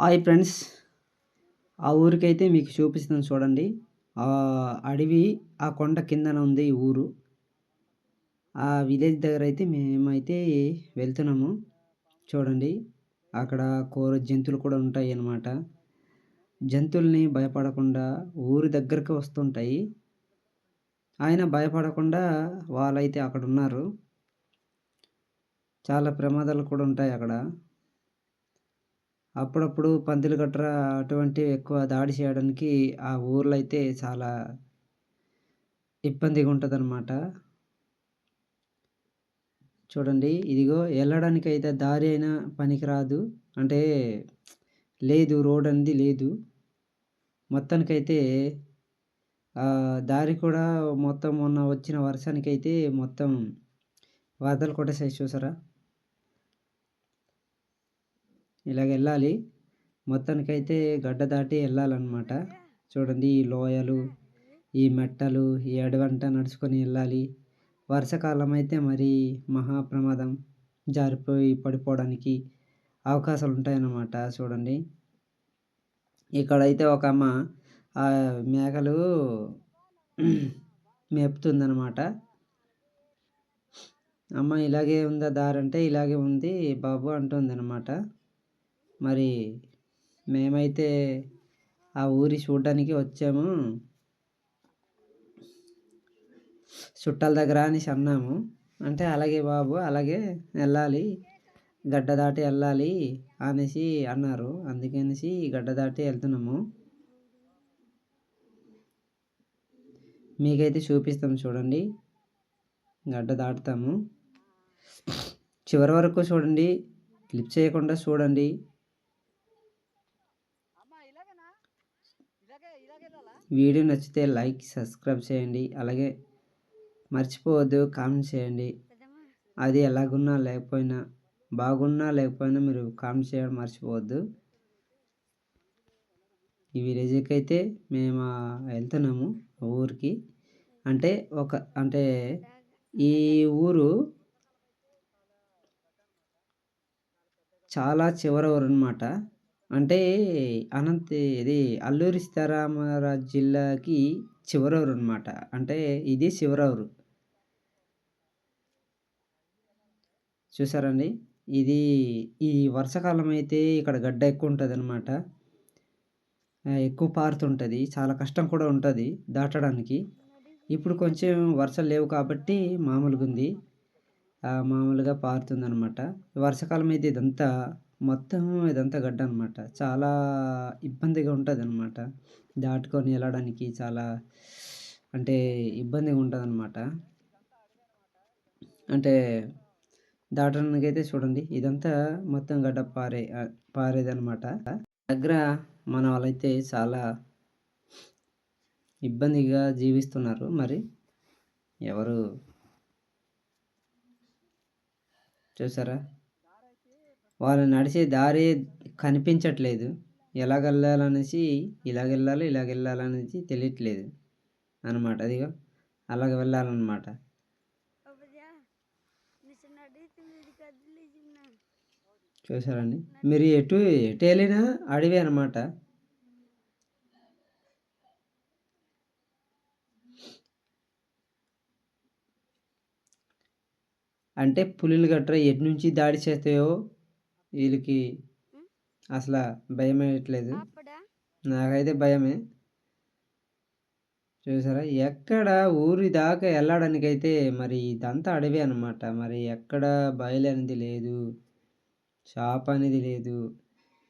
Hi friends. ఆ ఊరికైతే మీకు చూపిస్తాను చూడండి. ఆ అడవి ఆ కొండ కిందన ఉంది ఈ ఊరు. ఆ విలేజ్ దగ్గర అయితే మేమైతే వెళ్తున్నాము. చూడండి అక్కడ కూర జంతువులు కూడా ఉంటాయి అన్నమాట. జంతువుల్ని భయపడకుండా ఊరి దగ్గరకు వస్తుంటాయి. ఆయన భయపడకుండా వాళ్ళైతే అక్కడ ఉన్నారు. చాలా ప్రమాదాలు కూడా ఉంటాయి అక్కడ. అప్పుడప్పుడు పందులు గట్రా అటువంటివి ఎక్కువ దాడి చేయడానికి ఆ ఊర్లో అయితే చాలా ఇబ్బందిగా ఉంటుందన్నమాట. చూడండి ఇదిగో వెళ్ళడానికి అయితే దారి అయినా పనికిరాదు. అంటే లేదు రోడ్ అనేది లేదు. మొత్తానికైతే దారి కూడా మొత్తం మొన్న వచ్చిన వర్షానికైతే మొత్తం వరదలు కొట్టేసాయి చూసారా? ఇలాగ వెళ్ళాలి. మొత్తానికైతే గడ్డ దాటి వెళ్ళాలన్నమాట. చూడండి ఈ లోయలు ఈ మెట్టలు ఈ అడవంట నడుచుకొని వెళ్ళాలి. వర్షాకాలం అయితే మరి మహా ప్రమాదం జారిపోయి పడిపోవడానికి అవకాశాలు ఉంటాయన్నమాట చూడండి. ఇక్కడైతే ఒక అమ్మ మేకలు మేపుతుందన్నమాట. అమ్మ ఇలాగే ఉందా దారంటే ఇలాగే ఉంది బాబు అంటుంది అనమాట మరి మేమైతే ఆ ఊరి చూడడానికి వచ్చాము. చుట్టాల దగ్గర అనేసి అన్నాము. అంటే అలాగే బాబు అలాగే వెళ్ళాలి గడ్డ దాటి వెళ్ళాలి అనేసి అన్నారు. అందుకనేసి గడ్డ దాటి వెళ్తున్నాము. మీకైతే చూపిస్తాం చూడండి. గడ్డ దాటుతాము. చివరి వరకు చూడండి. క్లిప్ చేయకుండా చూడండి. వీడియో నచ్చితే లైక్ సబ్స్క్రైబ్ చేయండి. అలాగే మర్చిపోవద్దు కామెంట్ చేయండి. అది ఎలాగున్నా లేకపోయినా బాగున్నా లేకపోయినా మీరు కామెంట్ చేయడం మర్చిపోవద్దు. ఈ విలేజ్కి అయితే మేము వెళ్తున్నాము ఊరికి. అంటే ఒక అంటే ఈ ఊరు చాలా చివరి ఊరు అనమాట అంటే అనంత ఇది అల్లూరి సీతారామరాజు జిల్లాకి చివరూరు అనమాట అంటే ఇది శివరూరు చూసారండి? ఇది ఈ వర్షాకాలం అయితే ఇక్కడ గడ్డ ఎక్కువ ఉంటుంది అనమాట ఎక్కువ పారుతుంటుంది చాలా కష్టం కూడా ఉంటుంది దాటడానికి. ఇప్పుడు కొంచెం వర్షాలు లేవు కాబట్టి మామూలుగా ఉంది మామూలుగా పారుతుంది అనమాట వర్షాకాలం అయితే ఇదంతా మొత్తం ఇదంతా గడ్డ అనమాట చాలా ఇబ్బందిగా ఉంటుంది అనమాట దాటుకొని వెళ్ళడానికి చాలా అంటే ఇబ్బందిగా ఉంటుంది అనమాట అంటే దాటడానికి అయితే చూడండి ఇదంతా మొత్తం గడ్డ పారే పారేది అనమాట దగ్గర మన వాళ్ళైతే చాలా ఇబ్బందిగా జీవిస్తున్నారు. మరి ఎవరు? చూసారా? వాళ్ళు నడిచే దారి కనిపించట్లేదు. ఎలాగ వెళ్ళాలనేసి ఇలాగ వెళ్ళాలి ఇలాగ వెళ్ళాలనేసి తెలియట్లేదు అనమాట అదిగో అలాగ వెళ్ళాలన్నమాట. చూసారండి మీరు ఎటు ఎటు వెళ్ళినా అడవి అనమాట అంటే పులులు గట్రా ఎటు నుంచి దాడి చేస్తాయో వీళ్ళకి అసలు భయం వేయట్లేదు నాకైతే భయమే. చూసారా? ఎక్కడ ఊరి దాకా వెళ్ళడానికైతే మరి ఇదంతా అడవి అనమాట మరి ఎక్కడ బయలు అనేది లేదు. షాప్ అనేది లేదు.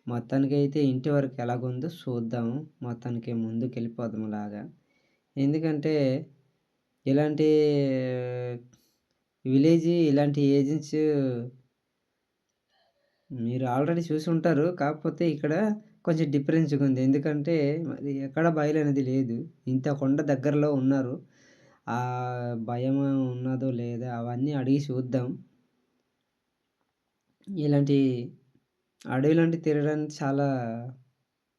మొత్తానికైతే ఇంటి వరకు ఎలాగుందో చూద్దాము మొత్తానికి ముందుకు వెళ్ళిపోదాం అలాగా. ఎందుకంటే ఇలాంటి విలేజ్ ఇలాంటి ఏజెన్సీ మీరు ఆల్రెడీ చూసి ఉంటారు. కాకపోతే ఇక్కడ కొంచెం డిఫరెన్స్గా ఉంది. ఎందుకంటే మరి ఎక్కడ బయలు అనేది లేదు. ఇంత కొండ దగ్గరలో ఉన్నారు. ఆ భయం ఉన్నదో లేదా అవన్నీ అడిగి చూద్దాం. ఇలాంటి అడవి లాంటి తిరగడానికి చాలా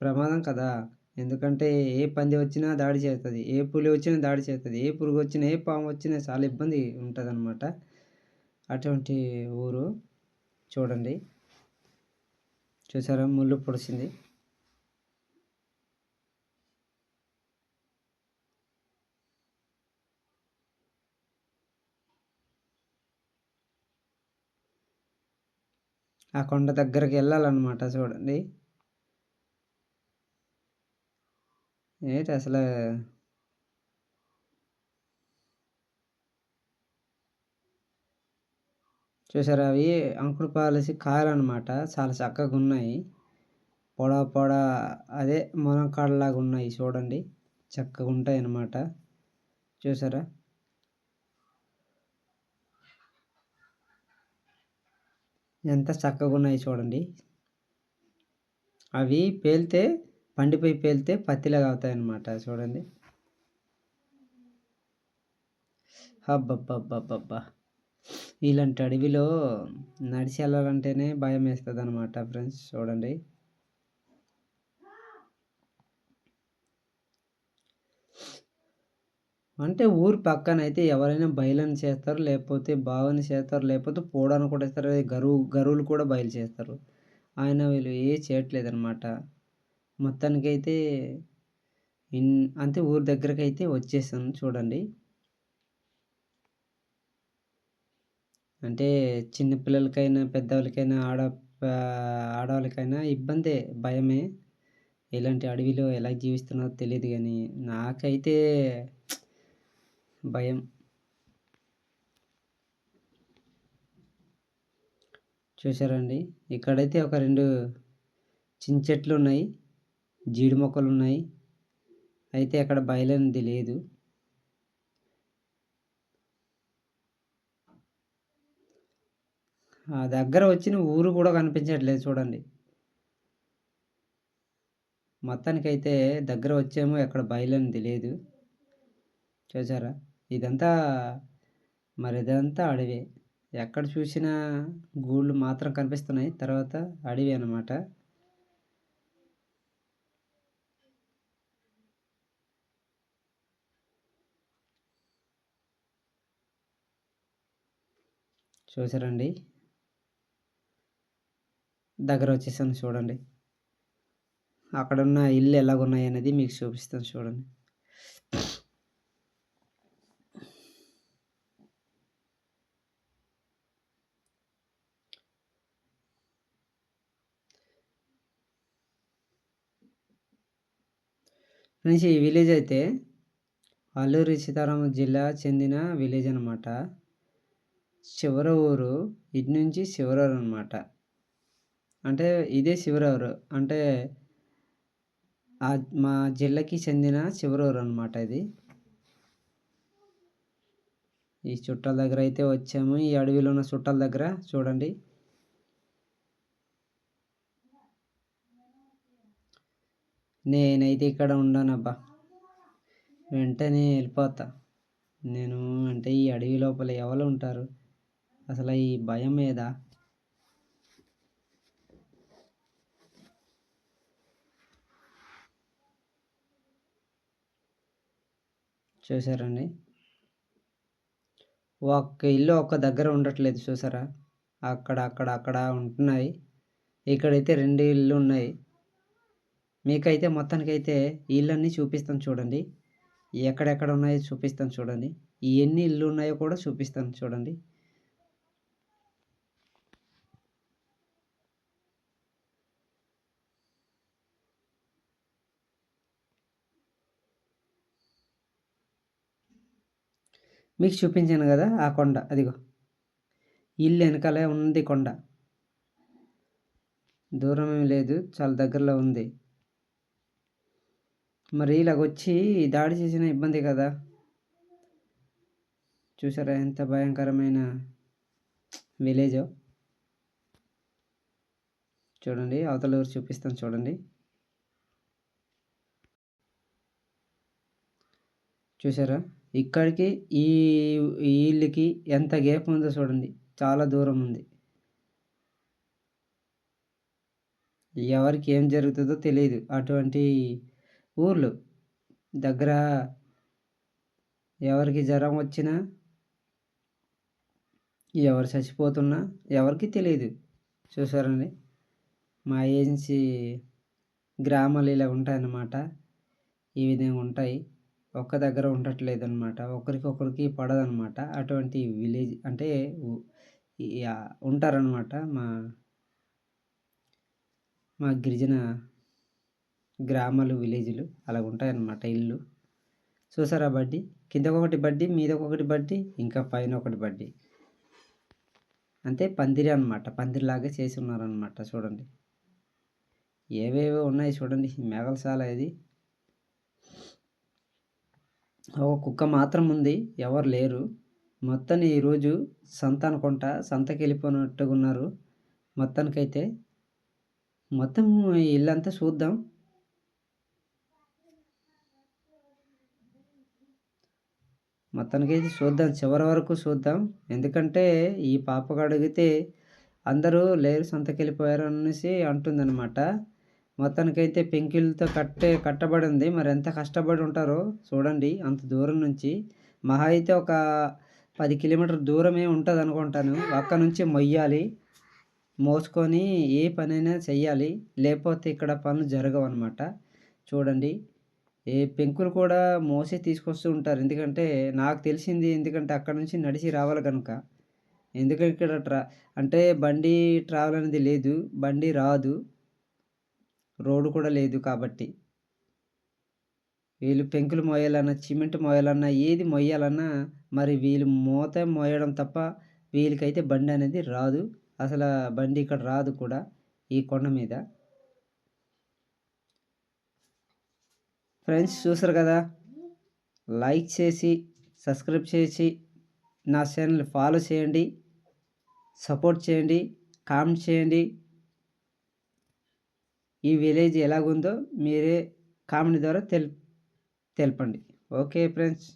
ప్రమాదం కదా. ఎందుకంటే ఏ పంది వచ్చినా దాడి చేస్తుంది. ఏ పులి వచ్చినా దాడి చేస్తుంది. ఏ పురుగు వచ్చినా ఏ పాము వచ్చినా చాలా ఇబ్బంది ఉంటుంది అటువంటి ఊరు చూడండి. చూసారా? ముళ్ళు పొడిచింది. ఆ కొండ దగ్గరికి వెళ్ళాలన్నమాట చూడండి. ఏంటి అసలు చూసారా? అవి అంకుడు పాలసి కాయలన్నమాట. చాలా చక్కగా ఉన్నాయి. పొడ పొడ అదే మునక్కాడలాగా ఉన్నాయి చూడండి. చక్కగా ఉంటాయి అన్నమాట చూసారా? ఎంత చక్కగా ఉన్నాయి చూడండి. అవి పేలితే పండిపోయి పేలితే పత్తిలాగా అవుతాయి అన్నమాట చూడండి. హబ్బబ్బబ్బబ్బబ్బా ఇలాంటి అడవిలో నడిచి వెళ్ళాలంటేనే భయం వేస్తుంది అనమాట ఫ్రెండ్స్ చూడండి. అంటే ఊరు పక్కన అయితే ఎవరైనా బయలని చేస్తారు లేకపోతే బావని చేస్తారు లేకపోతే పోవడానికి కూడా ఇస్తారు గరువు గరువులు కూడా బయలు చేస్తారు. ఆయన వీళ్ళు ఏ చేయట్లేదు అనమాట మొత్తానికైతే ఇన్ అంతే ఊరి దగ్గరకైతే వచ్చేసాను చూడండి. అంటే చిన్న పిల్లలకైనా పెద్దవాళ్ళకైనా ఆడ ఆడవాళ్ళకైనా ఇబ్బందే భయమే. ఇలాంటి అడవిలో ఎలా జీవిస్తున్నారో తెలియదు కానీ నాకైతే భయం. చూసారండి ఇక్కడైతే ఒక రెండు చిన్న చెట్లు ఉన్నాయి జీడి మొక్కలు ఉన్నాయి అయితే అక్కడ బయలనేది లేదు. ఆ దగ్గర వచ్చిన ఊరు కూడా కనిపించట్లేదు చూడండి. మొత్తానికైతే దగ్గర వచ్చేమో ఎక్కడ బయలని లేదు చూసారా? ఇదంతా మరి ఇదంతా అడవి. ఎక్కడ చూసినా గూళ్ళు మాత్రం కనిపిస్తున్నాయి. తర్వాత అడవి అన్నమాట. చూసారండి? దగ్గర వచ్చేసాను చూడండి. అక్కడున్న ఇల్లు ఎలాగున్నాయి అనేది మీకు చూపిస్తాను చూడండి. ఈ విలేజ్ అయితే అల్లూరి సీతారామ జిల్లా చెందిన విలేజ్ అనమాట చివర ఊరు ఇటు నుంచి చివర అనమాట అంటే ఇదే శివరూరు. అంటే మా జిల్లాకి చెందిన చివరూరు అనమాట ఇది. ఈ చుట్టాల దగ్గర అయితే వచ్చాము. ఈ అడవిలో ఉన్న చుట్టాల దగ్గర చూడండి. నేనైతే ఇక్కడ ఉండనబ్బా. వెంటనే వెళ్ళిపోతా. నేను అంటే ఈ అడవి లోపల ఎవరు ఉంటారు? అసలు ఈ భయం మీద చూసారండి. ఒక్క ఇల్లు ఒక్క దగ్గర ఉండట్లేదు చూసారా? అక్కడ అక్కడ అక్కడ ఉంటున్నాయి. ఇక్కడైతే రెండు ఇల్లు ఉన్నాయి. మీకైతే మొత్తానికైతే ఇళ్ళన్నీ చూపిస్తాను చూడండి. ఎక్కడెక్కడ ఉన్నాయో చూపిస్తాను చూడండి. ఎన్ని ఇల్లు ఉన్నాయో కూడా చూపిస్తాను చూడండి. మీకు చూపించాను కదా ఆ కొండ అదిగో. ఇల్లు వెనకాలే ఉంది కొండ. దూరం ఏమి లేదు చాలా దగ్గరలో ఉంది. మరి ఇలాగ వచ్చి దాడి చేసిన ఇబ్బంది కదా. చూసారా ఎంత భయంకరమైన విలేజో. చూడండి అవతల ఊరు చూపిస్తాను చూడండి. చూసారా? ఇక్కడికి ఈ ఇల్లుకి ఎంత గ్యాప్ ఉందో చూడండి. చాలా దూరం ఉంది. ఎవరికి ఏం జరుగుతుందో తెలియదు అటువంటి ఊర్లు దగ్గర ఎవరికి జ్వరం వచ్చినా ఎవరు చచ్చిపోతున్నా ఎవరికి తెలియదు చూసారండి? మా ఏజెన్సీ గ్రామాలు ఇలా ఉంటాయన్నమాట. ఈ విధంగా ఉంటాయి. ఒక్క దగ్గర ఉండట్లేదన్నమాట. ఒకరికొకరికి పడదనమాట అటువంటి విలేజ్ అంటే ఉంటారనమాట మా మా గిరిజన గ్రామాలు విలేజ్లు అలా ఉంటాయన్నమాట ఇల్లు. చూసారా బడ్డీ? కిందకొకటి బడ్డీ మీదకొకటి బడ్డీ ఇంకా పైన ఒకటి బడ్డీ. అంతే పందిరి అనమాట పందిరిలాగా చేసి ఉన్నారనమాట చూడండి. ఏవేవో ఉన్నాయి చూడండి. మేఘలసాల ఇది. ఒక కుక్క మాత్రం ఉంది ఎవరు లేరు. మొత్తం ఈరోజు సంత అనుకుంటా సంతకి వెళ్ళిపోయినట్టుగా ఉన్నారు మొత్తానికైతే మొత్తం ఇల్లంతా చూద్దాం. మొత్తానికైతే చూద్దాం చివరి వరకు చూద్దాం. ఎందుకంటే ఈ పాపకు అడిగితే అందరూ లేరు సంతకి వెళ్ళిపోయారు అనేసి అంటుందన్నమాట. మొత్తానికైతే పెంకిలతో కట్టే కట్టబడి ఉంది మరి ఎంత కష్టపడి ఉంటారో చూడండి అంత దూరం నుంచి. మహా అయితే ఒక పది కిలోమీటర్ దూరమే ఉంటుంది అనుకుంటాను. అక్కడ నుంచి మొయ్యాలి. మోసుకొని ఏ పనైనా చెయ్యాలి. లేకపోతే ఇక్కడ పనులు జరగవు అనమాట చూడండి. ఏ పెంకులు కూడా మోసే తీసుకొస్తూ ఉంటారు. ఎందుకంటే నాకు తెలిసింది ఎందుకంటే అక్కడ నుంచి నడిచి రావాలి కనుక. ఎందుకంటే ఇక్కడ ట్రా అంటే బండి ట్రావెల్ అనేది లేదు. బండి రాదు. రోడ్డు కూడా లేదు కాబట్టి. వీళ్ళు పెంకులు మోయాలన్నా సిమెంట్ మోయాలన్నా ఏది మోయాలన్నా మరి వీళ్ళు మోత మోయడం తప్ప వీళ్ళకైతే బండి అనేది రాదు. అసలు బండి ఇక్కడ రాదు కూడా ఈ కొండ మీద. ఫ్రెండ్స్ చూసారు కదా? లైక్ చేసి సబ్స్క్రైబ్ చేసి నా ఛానల్ ఫాలో చేయండి సపోర్ట్ చేయండి కామెంట్ చేయండి. ఈ విలేజ్ ఎలాగుందో మీరే కామెంట్ ద్వారా తెల్ తెలపండి. Okay friends.